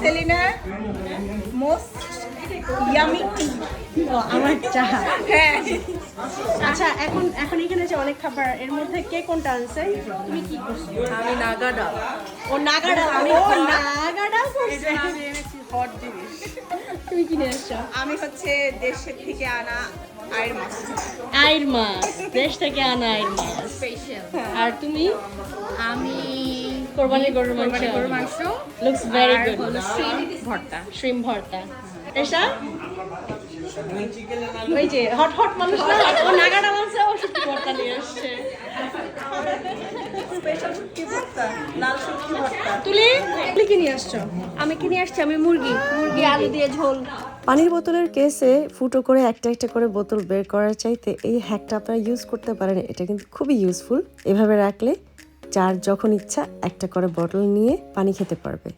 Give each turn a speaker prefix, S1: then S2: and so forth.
S1: Selina
S2: most yummy আমার চা।
S1: হ্যাঁ।
S2: আচ্ছা এখন এখন এখানে যে অনেক খাবার এর মধ্যে কে কোনটা আনছে? তুমি কি করছ?
S1: আমি
S2: নাগা ডাল। ও নাগা ডাল।
S1: আমি ও নাগা ডাল করছি?
S2: তুমি কি এসছো?
S1: আমি হচ্ছে দেশের থেকে আনা আয়ের মাছ।
S2: আয়ের মাছ। দেশ থেকে আনা আয়ের মাছ। আর তুমি?
S3: আমি
S2: কোরবানি গরুর মাংস।
S3: গরুর মাংস।
S2: লুকস ভেরি গুড
S3: হলো শ্রিম ভর্তা।
S2: শ্রিম ভর্তা। এসা? ওই যে হট হট মানুষ না? ও নাগাডা ও ভর্তা নিয়ে আসছে।
S1: স্পেশাল শুটকি ভর্তা লাল শুটকি ভর্তা।
S2: তুলি? তুলি কি নিয়ে আসছো?
S3: আমি কিনে আসছি? আমি মুরগি। মুরগি আলু দিয়ে ঝোল।
S4: পানির বোতলের কেসে ফুটো করে একটা একটা করে বোতল বের করার চাইতে এই হ্যাকটা আপনারা ইউজ করতে পারেন এটা কিন্তু খুবই ইউজফুল এভাবে রাখলে যার যখন ইচ্ছা একটা করে বটল নিয়ে পানি খেতে পারবে।